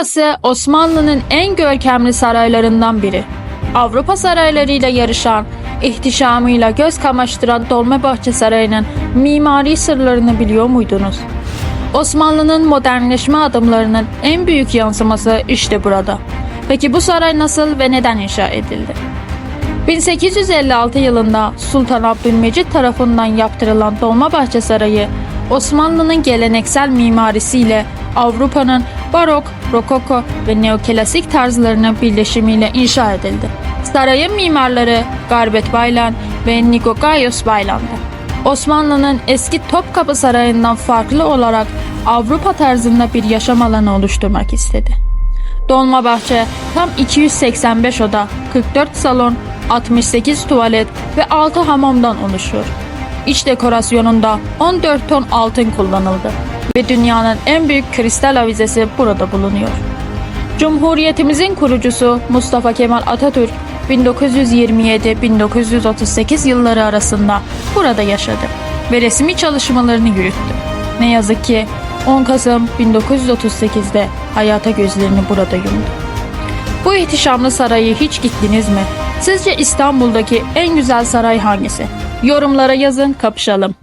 Burası Osmanlı'nın en görkemli saraylarından biri. Avrupa saraylarıyla yarışan, ihtişamıyla göz kamaştıran Dolmabahçe Sarayı'nın mimari sırlarını biliyor muydunuz? Osmanlı'nın modernleşme adımlarının en büyük yansıması işte burada. Peki bu saray nasıl ve neden inşa edildi? 1856 yılında Sultan Abdülmecit tarafından yaptırılan Dolmabahçe Sarayı, Osmanlı'nın geleneksel mimarisiyle Avrupa'nın barok, rokoko ve neoklasik tarzlarının birleşimiyle inşa edildi. Sarayın mimarları Garbet Baylan ve Nikogaios Baylan'dı. Osmanlı'nın eski Topkapı Sarayı'ndan farklı olarak Avrupa tarzında bir yaşam alanı oluşturmak istedi. Dolmabahçe tam 285 oda, 44 salon, 68 tuvalet ve 6 hamamdan oluşuyor. İç dekorasyonunda 14 ton altın kullanıldı ve dünyanın en büyük kristal avizesi burada bulunuyor. Cumhuriyetimizin kurucusu Mustafa Kemal Atatürk 1927-1938 yılları arasında burada yaşadı ve resmi çalışmalarını yürüttü. Ne yazık ki 10 Kasım 1938'de hayata gözlerini burada yumdu. Bu ihtişamlı sarayı hiç gittiniz mi? Sizce İstanbul'daki en güzel saray hangisi? Yorumlara yazın kapışalım.